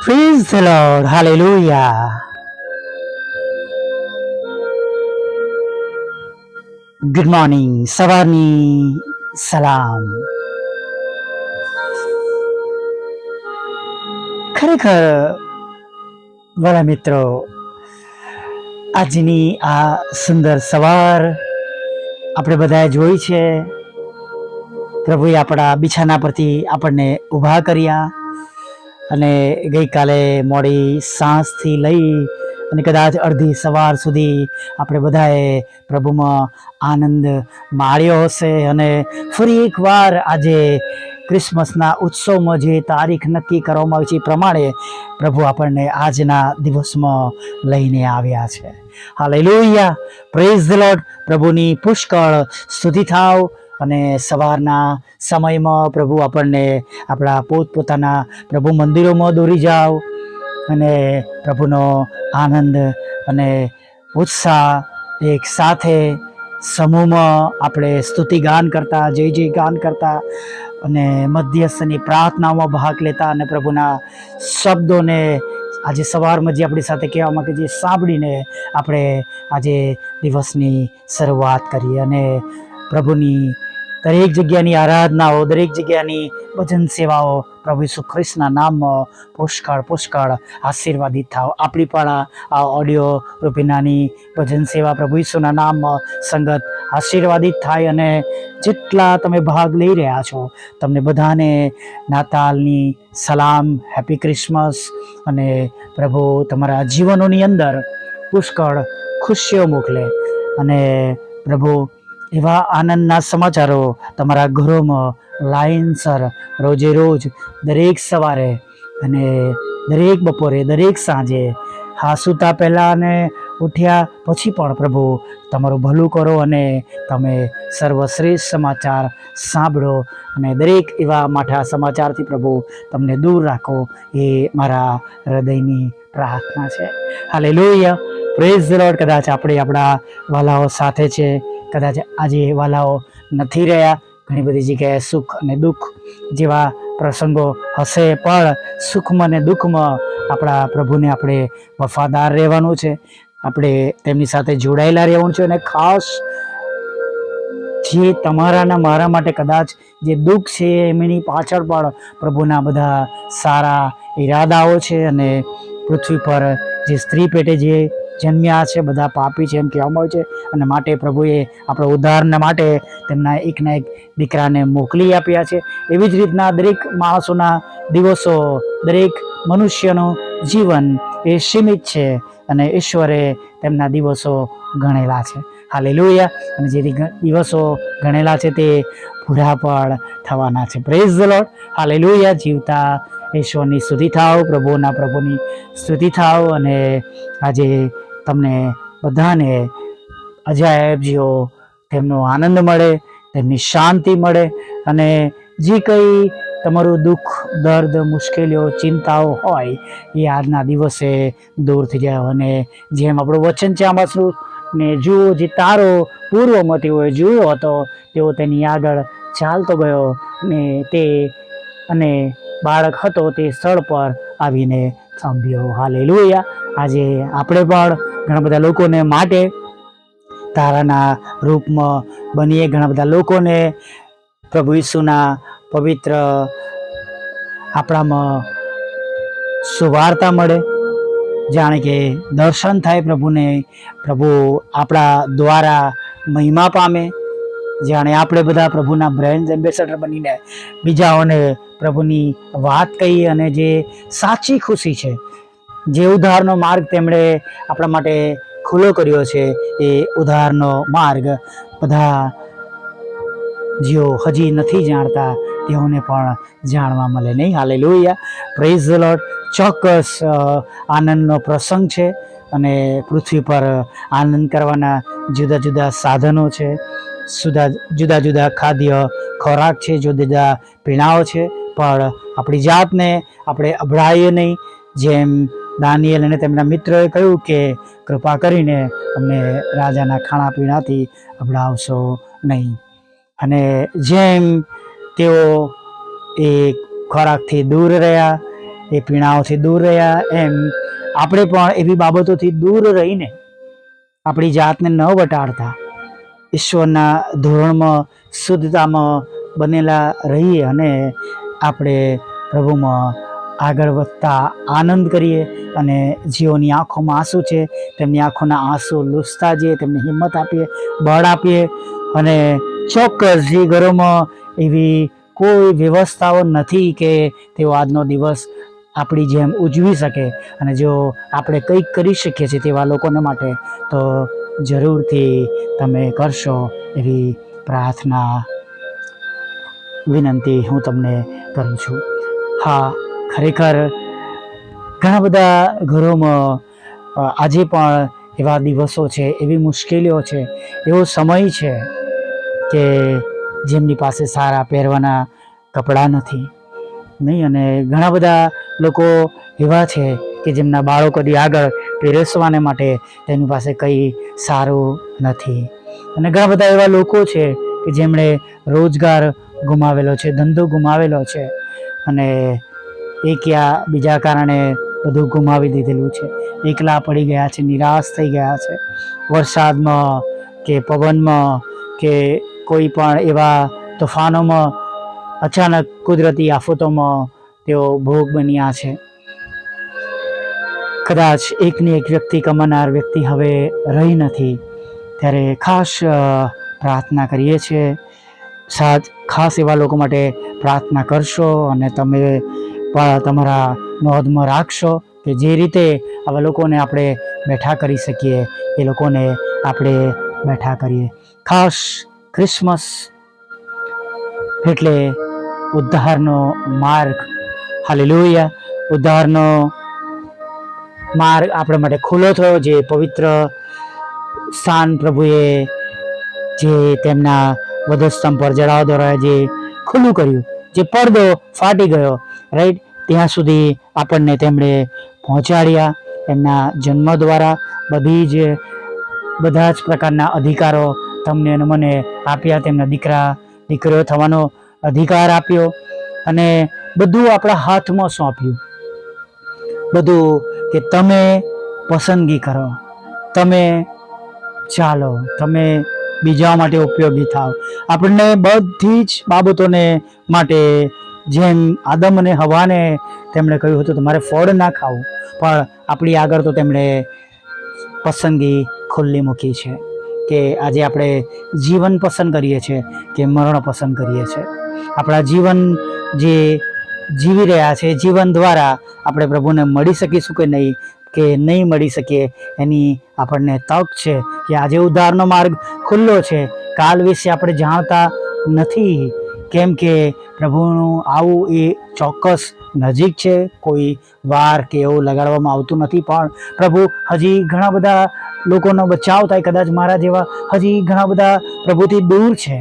Praise the Lord. Hallelujah. Good morning સવારની સલામ ખરેખર વાલા મિત્રો આજની આ સુંદર સવાર આપણે બધાએ જોઈ છે પ્રભુએ આપણા બિછાના પરથી આપણને ઊભા કર્યા અને ગઈકાલે મોડી સાંજથી લઈ અને કદાચ અડધી સવાર સુધી આપણે બધાએ પ્રભુમાં આનંદ માણ્યો હશે અને ફરી એકવાર આજે ક્રિસમસના ઉત્સવમાં જે તારીખ નક્કી કરવામાં આવી છે એ પ્રમાણે પ્રભુ આપણને આજના દિવસમાં લઈને આવ્યા છે. હાલેલુયા. પ્રેઝ ધ લોર્ડ પ્રભુની પુષ્કળ સ્તુતિ થાવ. અને સવારના સમયમાં પ્રભુ આપણને આપણા પોતપોતાના પ્રભુ મંદિરોમાં દોરી જાઓ અને પ્રભુનો આનંદ અને ઉત્સાહ એક સાથે સમૂહમાં આપણે સ્તુતિ ગાન કરતા, જય જય ગાન કરતા અને મધ્યસ્થની પ્રાર્થનામાં ભાગ લેતા અને પ્રભુના શબ્દોને આજે સવારમાં જે આપણી સાથે કહેવા કે જે સાંભળીને આપણે આજે દિવસની શરૂઆત કરી અને પ્રભુની દરેક જગ્યાની આરાધનાઓ, દરેક જગ્યાની ભજન સેવાઓ, પ્રભુ ઈસુ ખ્રિસ્તના નામમાં પુષ્કળ પુષ્કળ આશીર્વાદિત થાવ આપણી પણ આ ઓડિયો રૂપી નાની ભજન સેવા પ્રભુ ઈસુના નામમાં સંગત આશીર્વાદિત થાય અને જેટલા તમે ભાગ લઈ રહ્યા છો, તમને બધાને નાતાલની સલામ, હેપી ક્રિસમસ અને પ્રભુ તમારા જીવનોની અંદર પુષ્કળ ખુશીઓ મોકલે અને પ્રભુ એવા આનંદના સમાચારો તમારા ઘરોમાં લાઇનસર રોજે રોજ, દરેક સવારે અને દરેક બપોરે, દરેક સાંજે. હા સૂતા પહેલાં અને ઉઠ્યા પછી પણ પ્રભુ, તમારું ભલું કરો અને તમે સર્વશ્રેષ્ઠ સમાચાર સાંભળો અને દરેક એવા માઠા સમાચારથી પ્રભુ તમને દૂર રાખો એ મારા હૃદયની પ્રાર્થના છે. હાલે લોહિયા પ્રેઝ ધ લોર્ડ કદાચ આપણે આપણા વાલાઓ સાથે છે. કદાચ આજે વાલાઓ નથી રહ્યા. ઘણી બધી જગ્યાએ સુખ અને દુઃખ જેવા પ્રસંગો હશે, પણ સુખમાં અને દુઃખમાં આપણા પ્રભુને આપણે વફાદાર રહેવાનું છે. આપણે તેમની સાથે જોડાયેલા રહેવાનું છે અને ખાસ જે તમારાના મારા માટે કદાચ જે દુઃખ છે એમની પાછળ પણ પ્રભુના બધા સારા ઈરાદાઓ છે અને પૃથ્વી પર જે સ્ત્રી પેટે જે જન્મ્યા છે, બધા પાપી છે એમ કહેવામાં આવે છે. અને માટે પ્રભુએ આપણા ઉદ્ધારને માટે તેમના એકના એક દીકરાને મોકલી આપ્યા છે. એવી જ રીતના દરેક માણસોના દિવસો, દરેક મનુષ્યનું જીવન એ સીમિત છે અને ઈશ્વરે તેમના દિવસો ગણેલા છે. હાલે અને જે દિવસો ગણેલા છે તે પૂરા પણ થવાના છે. પ્રેઝ ધ લોર્ડ હાલે જીવતા ઈશ્વરની સ્તુતિ થાવ પ્રભુના પ્રભુની સ્તુતિ થાવ અને આજે તમને બધાને અજાયબજીઓ તેમનો આનંદ મળે, તેમની શાંતિ મળે અને જે કંઈ તમારું દુઃખ, દર્દ, મુશ્કેલીઓ, ચિંતાઓ હોય, એ આજના દિવસે દૂર થઈ જાય અને જેમ આપણું વચન છે આમાં ને જુઓ જે તારો પૂર્વમતી હોય જોયો હતો, તેઓ તેની આગળ ચાલતો ગયો ને તે અને બાળક હતો તે સ્થળ પર આવીને થંભ્યો હાલેલુયા. આજે આપણે પણ ઘણા બધા લોકોને માટે તારાના રૂપમાં બનીએ. ઘણા બધા લોકોને પ્રભુ ઈસુના પવિત્ર આપણામાં સુવાર્તા મળે. જાણે કે દર્શન થાય પ્રભુને. પ્રભુ આપણા દ્વારા મહિમા પામે. જાણે આપણે બધા પ્રભુના બ્રેન્ડ એમ્બેસેડર બનીને બીજાઓને પ્રભુની વાત કહી અને જે સાચી ખુશી છે, જે ઉધારનો માર્ગ તેમણે આપણા માટે ખુલ્લો કર્યો છે, એ ઉધારનો માર્ગ બધા જેઓ હજી નથી જાણતા, તેઓને પણ જાણવા મળે નહીં. હાલે લોહિયા પ્રેઝ લોર્ડ ચોક્કસ આનંદનો પ્રસંગ છે અને પૃથ્વી પર આનંદ કરવાના જુદા જુદા સાધનો છે. સુદા જુદા જુદા ખાદ્ય ખોરાક છે, જુદા જુદા પીણાઓ છે, પણ આપણી જાતને આપણે અભડાઈએ નહીં. જેમ દાનિયેલ અને તેમના મિત્રોએ કહ્યું કે, કૃપા કરીને અમને રાજાના ખાણા પીણાથી અભડાવશો નહીં. અને જેમ તેઓ એ ખોરાકથી દૂર રહ્યા, એ પીણાઓથી દૂર રહ્યા, એમ આપણે પણ એવી બાબતોથી દૂર રહીને આપણી જાતને ન વટાડતા. ઈશ્વરના ધોરણમાં, શુદ્ધતામાં બનેલા રહીએ અને આપણે પ્રભુમાં આગળ વધતા આનંદ કરીએ અને જેઓની આંખોમાં આંસુ છે, તેમની આંખોના આંસુ લૂસતા જઈએ, તેમને હિંમત આપીએ, બળ આપીએ અને ચોક્કસ જે ઘરોમાં એવી કોઈ વ્યવસ્થાઓ નથી કે તેઓ આજનો દિવસ આપણી જેમ ઉજવી શકે અને જો આપણે કંઈક કરી શકીએ છીએ તેવા લોકોને માટે, તો જરૂરથી તમે કરશો એવી પ્રાર્થના વિનંતી હું તમને કરું છું. હા, ખરેખર ઘણા બધા ઘરોમાં આજે પણ એવા દિવસો છે, એવી મુશ્કેલીઓ છે, એવો સમય છે કે જેમની પાસે સારા પહેરવાના કપડાં નથી. નહીં, અને ઘણા બધા લોકો એવા છે કે જેમના બાળકો કદી આગળ પીરસવાને માટે તેની પાસે કંઈ સારું નથી. અને ઘણા બધા એવા લોકો છે કે જેમણે રોજગાર ગુમાવેલો છે, ધંધો ગુમાવેલો છે અને એક યા બીજા કારણે બધું ગુમાવી દીધેલું છે. એકલા પડી ગયા છે, નિરાશ થઈ ગયા છે. વરસાદમાં કે પવનમાં કે કોઈ પણ એવા તોફાનોમાં અચાનક કુદરતી આફતોમાં તેઓ ભોગ બન્યા છે. કદાચ એકની એક વ્યક્તિ કમાનાર વ્યક્તિ હવે રહી નથી. ત્યારે ખાસ પ્રાર્થના કરીએ છીએ. સાથ ખાસ એવા લોકો માટે પ્રાર્થના કરશો અને તમે પણ તમારા નોંધમાં રાખશો કે જે રીતે આવા લોકોને આપણે બેઠા કરી શકીએ, એ લોકોને આપણે બેઠા કરીએ. ખાસ ક્રિસમસ એટલે ઉદ્ધારનો માર્ગ. હાલેલુયા. ઉદ્ધારનો માર્ગ આપણા માટે ખુલ્લો થયો, જે પવિત્ર સ્થાન પ્રભુએ જે તેમના વધસ્તંભ પર જડાવ દ્વારા જે ખુલ્લું કર્યું, જે પડદો ફાટી ગયો રાઈટ ત્યાં સુધી આપણને તેમણે પહોંચાડ્યા. એમના જન્મ દ્વારા બધી જ, બધા જ પ્રકારના અધિકારો તમને અને મને આપ્યા. તેમના દીકરા, દીકરીઓ થવાનો અધિકાર આપ્યો અને બધું આપણા હાથમાં સોંપ્યું. બધું કે તમે પસંદગી કરો, તમે ચાલો, તમે બીજા માટે ઉપયોગી થાવ આપણને બધી જ બાબતોને માટે જેમ આદમ અને હવાને તેમણે કહ્યું હતું, તમારે ફળ ના ખાવું. પણ આપણી આગળ તો તેમણે પસંદગી ખુલ્લી મૂકી છે કે આજે આપણે જીવન પસંદ કરીએ છીએ કે મરણ પસંદ કરીએ છીએ. આપણા જીવન જે જીવી રહ્યા છે, જીવન દ્વારા આપણે પ્રભુને મળી શકીશું કે નહીં કે નહીં મળી શકીએ, એની આપણને તક છે કે આજે ઉદ્ધારનો માર્ગ ખુલ્લો છે. કાલ વિશે આપણે જાણતા નથી, કેમ કે પ્રભુનું આવું એ ચોક્કસ નજીક છે, કોઈ વાર કે એવું લગાડવામાં આવતું નથી, પણ પ્રભુ હજી ઘણા બધા લોકોનો બચાવ થાય, કદાચ મારા જેવા હજી ઘણા બધા પ્રભુથી દૂર છે.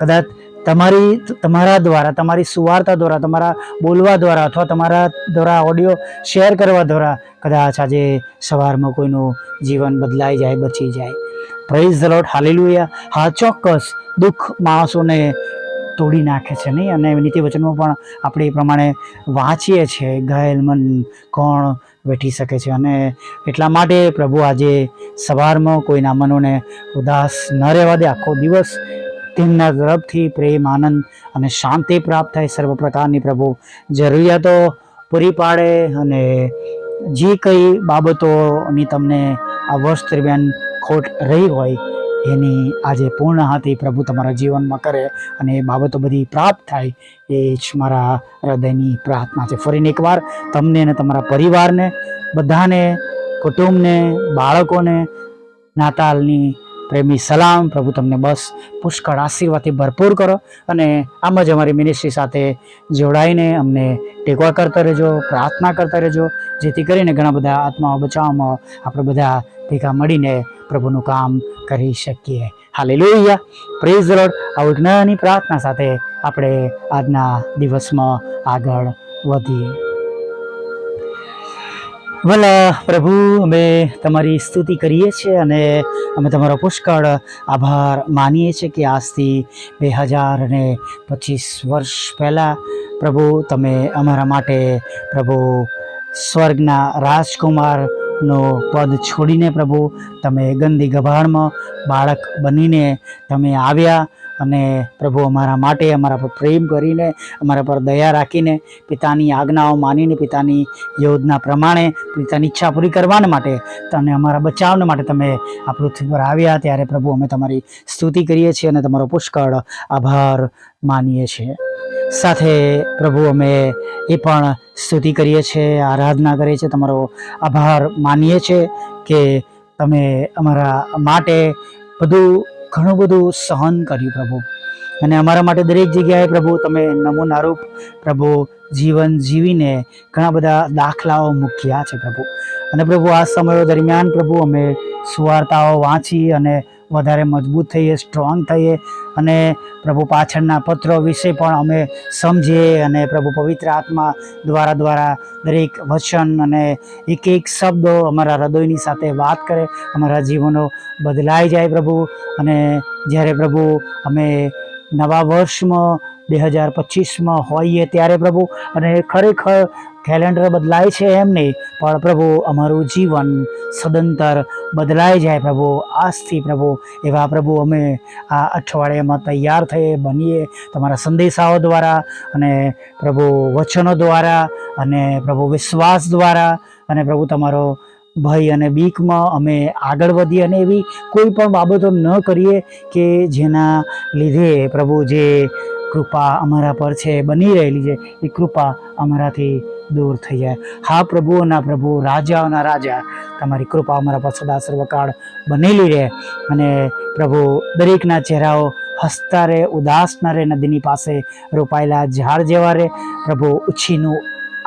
કદાચ તમારી તમારા દ્વારા, તમારી સુવાર્તા દ્વારા, તમારા બોલવા દ્વારા અથવા તમારા દ્વારા ઓડિયો શેર કરવા દ્વારા કદાચ આજે સવારમાં કોઈનું જીવન બદલાઈ જાય, બચી જાય. પ્રેઝ ધ લોર્ડ હાલેલુયા હા, ચોક્કસ દુઃખ માણસોને તોડી નાખે છે નહીં? અને નીતિ વચનમાં પણ આપણે એ પ્રમાણે વાંચીએ છીએ, ઘાયલ મન કોણ વેઠી શકે છે? અને એટલા માટે પ્રભુ આજે સવારમાં કોઈના મનોને ઉદાસ ન રહેવા દે. આખો દિવસ તેમના તરફથી પ્રેમ, આનંદ અને શાંતિ પ્રાપ્ત થાય સર્વ પ્રકારની પ્રભુ. જરૂરિયાતો પૂરી પાડે અને જે કંઈ બાબતોની તમને આ વર્ષ દરમિયાન ખોટ રહી હોય, એની આજે પૂર્ણ હાથી પ્રભુ તમારા જીવનમાં કરે અને એ બાબતો બધી પ્રાપ્ત થાય, એ જ મારા હૃદયની પ્રાર્થના છે. ફરીને એકવાર તમને અને તમારા પરિવારને, બધાને, કુટુંબને, બાળકોને, નાતાલની પ્રેમી સલામ, પ્રભુ તમને બસ પુષ્કળ આશીર્વાદથી ભરપૂર કરો અને આમ જ અમારી મિનિસ્ટ્રી સાથે જોડાઈને અમને ટેકવા કરતા રહેજો, પ્રાર્થના કરતા રહેજો, જેથી કરીને ઘણા બધા આત્માઓ બચાવવામાં આપણે બધા ભેગા મળીને પ્રભુનું કામ કરી શકીએ. હાલે લોહિયા પ્રેઝ રોડ આવું એક પ્રાર્થના સાથે આપણે આજના દિવસમાં આગળ વધીએ. ભલા પ્રભુ, અમે તમારી સ્તુતિ કરીએ છીએ અને અમે તમારો પુષ્કળ આભાર માનીએ છીએ કે આજથી બે હજાર અને પચીસ વર્ષ પહેલાં પ્રભુ તમે અમારા માટે પ્રભુ સ્વર્ગના રાજકુમારનો પદ છોડીને પ્રભુ તમે ગંદી ગભાણમાં બાળક બનીને તમે આવ્યા અને પ્રભુ અમારા માટે, અમારા પર પ્રેમ કરીને, અમારા પર દયા રાખીને, પિતાની આજ્ઞાઓ માનીને, પિતાની યોજના પ્રમાણે, પિતાની ઈચ્છા પૂરી કરવાને માટે અને અમારા બચાવને માટે તમે આ પૃથ્વી પર આવ્યા ત્યારે પ્રભુ અમે તમારી સ્તુતિ કરીએ છીએ અને તમારો પુષ્કળ આભાર માનીએ છીએ. સાથે પ્રભુ અમે એ પણ સ્તુતિ કરીએ છીએ, આરાધના કરીએ છીએ, તમારો આભાર માનીએ છીએ કે તમે અમારા માટે બધું ઘણું બધું સહન કર્યું પ્રભુ. અને અમારા માટે દરેક જગ્યાએ પ્રભુ તમે નમૂનારૂપ પ્રભુ જીવન જીવીને ઘણા બધા દાખલાઓ મૂક્યા છે પ્રભુ. અને પ્રભુ, આ સમયો દરમિયાન પ્રભુ અમે સુવાર્તાઓ વાંચી અને વધારે મજબૂત થઈએ સ્ટ્રોંગ થઈએ અને પ્રભુ પાછળના પત્રો વિશે પણ અમે સમજીએ અને પ્રભુ પવિત્ર આત્મા દ્વારા દ્વારા દરેક વચન અને એક એક શબ્દો અમારા હૃદયની સાથે વાત કરે, અમારા જીવનો બદલાઈ જાય પ્રભુ. અને જ્યારે પ્રભુ અમે નવા વર્ષમાં, બે હજાર પચીસમાં હોઈએ ત્યારે પ્રભુ અને ખરેખર કેલેન્ડર બદલાય છે એમ નહીં, પણ પ્રભુ, અમારું જીવન સદંતર બદલાઈ જાય પ્રભુ, આજથી પ્રભુ, એવા પ્રભુ અમે આ અઠવાડિયામાં તૈયાર થઈએ, બનીએ, તમારા સંદેશાઓ દ્વારા અને પ્રભુ વચનો દ્વારા અને પ્રભુ વિશ્વાસ દ્વારા અને પ્રભુ તમારો ભય અને બીકમાં અમે આગળ વધીએ અને એવી કોઈ પણ બાબતો ન કરીએ કે જેના લીધે પ્રભુ જે કૃપા અમારા પર છે, બની રહેલી છે. એ કૃપા અમારાથી દૂર થઈ જાય. હા પ્રભુઓના પ્રભુ, રાજાઓના રાજા, તમારી કૃપા અમારા પર સદા સર્વકાળ બનેલી રહે. અને પ્રભુ, દરેકના ચહેરાઓ હસતા રહે, ઉદાસ ન રહે, નદીની પાસે રોપાયેલા ઝાડ જેવા રહે. પ્રભુ, ઉછીનું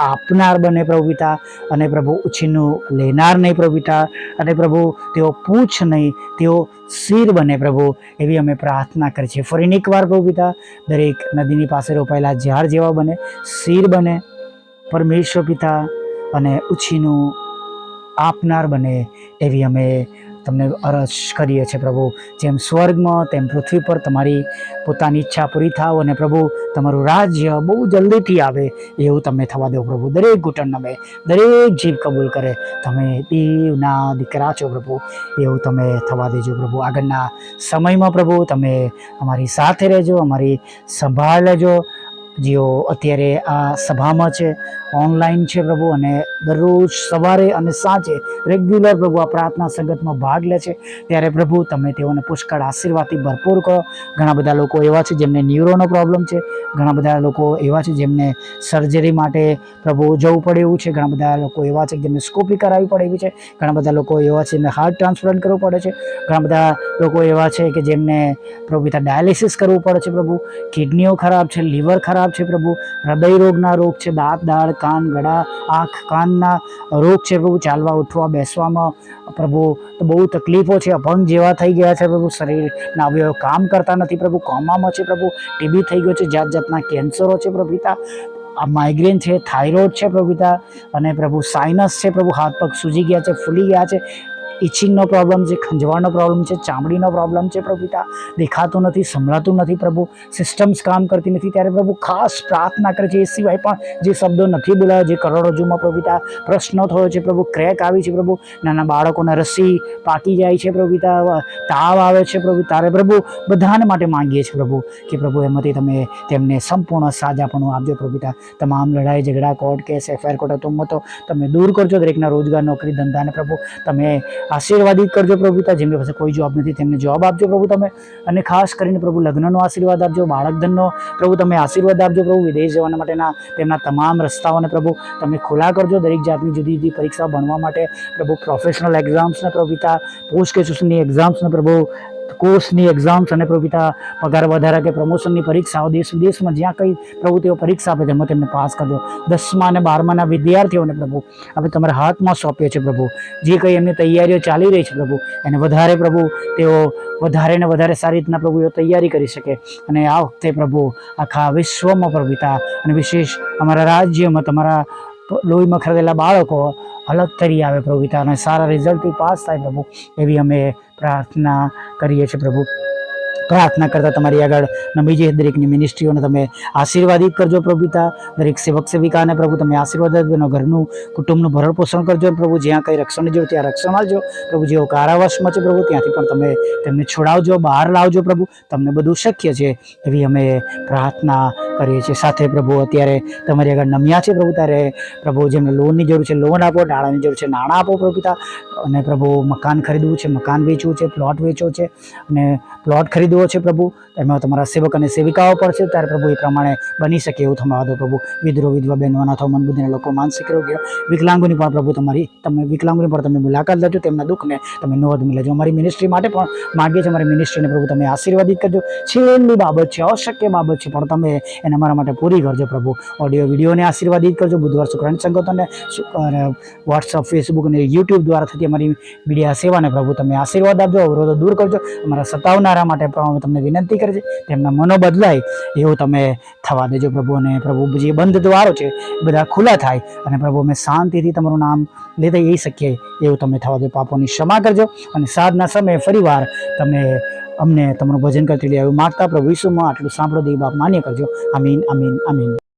આપનાર બને પ્રભુ પિતા, અને પ્રભુ ઉછીનું લેનાર નહીં પ્રભુ પિતા, અને પ્રભુ તેઓ પૂછ નહીં, તેઓ શિર બને પ્રભુ, એવી અમે પ્રાર્થના કરી છીએ ફરીને એકવાર પ્રભુ પિતા, દરેક નદીની પાસે રોપાયેલા ઝાડ જેવા બને, શિર બને, પરમેશ્વર પિતા, અને ઉછીનું આપનાર બને, એવી અમે તમને અરજ કરીએ છીએ પ્રભુ. જેમ સ્વર્ગમાં, તેમ પૃથ્વી પર તમારી પોતાની ઈચ્છા પૂરી થાવ અને પ્રભુ, તમારું રાજ્ય બહુ જલ્દીથી આવે એવું તમે થવા દો પ્રભુ. દરેક ઘૂંટણ નમે દરેક જીવ કબૂલ કરે. તમે દેવના દીકરા છો પ્રભુ, એવું તમે થવા દેજો પ્રભુ. આગળના સમયમાં પ્રભુ, તમે અમારી સાથે રહેજો, અમારી સંભાળ લેજો. જેઓ અત્યારે આ સભામાં છે ઓનલાઈન છે પ્રભુ અને દરરોજ સવારે અને સાંજે રેગ્યુલર પ્રભુ આ પ્રાર્થના સંગતમાં ભાગ લે છે. ત્યારે પ્રભુ તમે તેઓને પુષ્કળ આશીર્વાદથી ભરપૂર કરો. ઘણા બધા લોકો એવા છે જેમને ન્યુરોનો પ્રોબ્લેમ છે, ઘણા બધા લોકો એવા છે જેમને સર્જરી માટે પ્રભુ જવું પડે એવું છે, ઘણા બધા લોકો એવા છે જેમને સ્કોપી કરાવવી પડે એવી છે, ઘણા બધા લોકો એવા છે જેમને હાર્ટ ટ્રાન્સપ્લાન્ટ કરવું પડે છે, ઘણા બધા લોકો એવા છે કે જેમને પ્રભુ પિતા ડાયાલિસિસ કરવું પડે છે પ્રભુ કિડનીઓ ખરાબ છે લીવર ખરાબ છે પ્રભુ. હૃદય રોગના રોગ છે, દાંત, દાળ, કાન, ગળા, આંખ, કાનના રોગ છે પ્રભુ. ચાલવા, ઉઠવા, બેસવામાં પ્રભુ બહુ તકલીફો છે. અભંગ જેવા થઈ ગયા છે પ્રભુ. શરીરના અવયવ કામ કરતા નથી પ્રભુ. કોમામાં છે પ્રભુ. ટીબી થઈ ગયો છે. જાત જાતના કેન્સરો છે પ્રભુતા આ માઇગ્રેન છે થાઇરોઇડ છે પ્રભુતા અને પ્રભુ સાઇનસ છે પ્રભુ. હાથ પગ સૂજી ગયા છે, ફૂલી ગયા છે. ઇચિંગનો પ્રોબ્લેમ છે, ખંજવાળનો પ્રોબ્લેમ છે, ચામડીનો પ્રોબ્લેમ છે, પ્રભુ દેખાતું નથી, સંભળાતું નથી, પ્રભુ. સિસ્ટમ્સ કામ કરતી નથી, ત્યારે પ્રભુ ખાસ પ્રાર્થના કરે છે. એ સિવાય પણ જે શબ્દો નથી બોલાયા, જે કરોડરજ્જુમાં પ્રભુ પ્રશ્નો થયો છે, પ્રભુ. ક્રેક આવી છે, પ્રભુ. નાના બાળકોને રસી પાકી જાય છે, પ્રભુ તાવ આવે છે, પ્રભુ. તારે પ્રભુ બધાને માટે માંગીએ છીએ, પ્રભુ, કે પ્રભુ, એમાંથી તમે તેમને સંપૂર્ણ સાજાપણું આપજો, પ્રભુ તમામ લડાઈ, ઝઘડા કોર્ટ કેસ એફઆઈઆર કોર્ટ તુમ્મતો તમે દૂર કરજો દરેકના રોજગાર, નોકરી, ધંધાને, પ્રભુ. તમે આશીર્વાદિત કરજો પ્રભુ પિતા. જેમની પાસે કોઈ જોબ નથી, તેમને જોબ આપજો પ્રભુ તમે. અને ખાસ કરીને પ્રભુ લગ્નનો આશીર્વાદ આપજો, બાળકધનનો. પ્રભુ તમે આશીર્વાદ આપજો પ્રભુ. વિદેશ જવાના માટેના તેમના તમામ રસ્તાઓને પ્રભુ તમે ખુલ્લા કરજો. દરેક જાતની જુદી જુદી પરીક્ષા ભણવા માટે પ્રભુ પ્રોફેશનલ એક્ઝામ્સને પ્રભુ પિતા પોસ્ટ ગ્રેજ્યુએશનની એક્ઝામ્સને પ્રભુ કોર્સની એક્ઝામ્સ અને પ્રભુ પિતા પગાર વધારા કે પ્રમોશનની પરીક્ષાઓ દેશ વિદેશમાં જ્યાં કંઈ પ્રભુ તેઓ પરીક્ષા આપે તેમાં તેમને પાસ કરજો દસમા અને બારમાના વિદ્યાર્થીઓને પ્રભુ આપણે તમારા હાથમાં સોંપીએ છીએ પ્રભુ. જે કંઈ એમની તૈયારીઓ ચાલી રહી છે પ્રભુ, એને વધારે પ્રભુ, તેઓ વધારે ને વધારે સારી રીતના પ્રભુ એઓ તૈયારી કરી શકે. અને આ વખતે પ્રભુ આખા વિશ્વમાં પ્રભુતા અને વિશેષ અમારા રાજ્યમાં તમારા લોહીમાં ખરદેલા બાળકો અલગ તરી આવે પ્રભુ પિતા અને સારા રિઝલ્ટથી પાસ થાય પ્રભુ. એવી અમે પ્રાર્થના કરીએ છીએ પ્રભુ. પ્રાર્થના કરતા તમારી આગળ નમી જઈએ. દરેકની મિનિસ્ટ્રીઓને તમે આશીર્વાદિત કરજો પ્રભુ પિતા દરેક સેવક સેવિકાને પ્રભુ તમે આશીર્વાદ આપજો ઘરનું કુટુંબનું ભરણ પોષણ કરજો પ્રભુ જ્યાં કંઈ રક્ષણની જરૂર ત્યાં રક્ષણ આપજો. પ્રભુ જેઓ કારાવાસમાં છે પ્રભુ, ત્યાંથી પણ તમે તેમને છોડાવજો, બહાર લાવજો પ્રભુ. તમને બધું શક્ય છે એવી અમે પ્રાર્થના કરીએ છીએ. સાથે પ્રભુ અત્યારે તમારી આગળ નમ્યા છે પ્રભુ. ત્યારે પ્રભુ જેમને લોનની જરૂર છે લોન આપો નાણાંની જરૂર છે નાણાં આપો પ્રભુ પિતા અને પ્રભુ મકાન ખરીદવું છે, મકાન વેચવું છે, પ્લોટ વેચવો છે. અને પ્લોટ ખરીદવો છે પ્રભુ. એમાં તમારા સેવક અને સેવિકાઓ પણ છે. ત્યારે પ્રભુ એ પ્રમાણે બની શકે એવું થવા દો પ્રભુ. વિધ્રો, વિધવા, બહેનો, અનાથો, મનબુદ્ધિને લોકો, માનસિક રોગીઓ, વિકલાંગોની પણ પ્રભુ તમારી, તમે વિકલાંગોની પણ તમે મુલાકાત લેજો. તેમના દુઃખને તમે નોંધ લેજો. અમારી મિનિસ્ટ્રી માટે પણ માગીએ છીએ. અમારી મિનિસ્ટ્રીને પ્રભુ તમે આશીર્વાદિત કરજો. છેલ્લી બાબત છે, અશક્ય બાબત છે, પણ તમે એને અમારા માટે પૂરી કરજો પ્રભુ. ઓડિયો, વિડીયોને આશીર્વાદિત કરજો. બુધવાર શુક્રાંત સંગતોને વોટ્સઅપ ફેસબુક અને યુટ્યુબ દ્વારા થતી અમારી મીડિયા સેવાને પ્રભુ તમે આશીર્વાદ આપજો. અવરોધો દૂર કરજો. અમારા સતાવનારા માટે પણ અમે તમને વિનંતી કરે છે, તેમના મનો બદલાય, એવું તમે થવા દેજો પ્રભુ અને પ્રભુ જે બંધ દ્વારો છે બધા ખુલ્લા થાય અને પ્રભુ અમે શાંતિથી તમારું નામ લેતા જઈ શકીએ, એવું તમે થવા દો, પાપોની ક્ષમા કરજો અને સાધના સમયે ફરીવાર તમે અમને તમારું ભજન કરતી લે, એવું માગતા પ્રભુ વિશ્વમાં આટલું સાંભળો દે બાપ માન્ય કરજો. આમીન આમીન આમીન.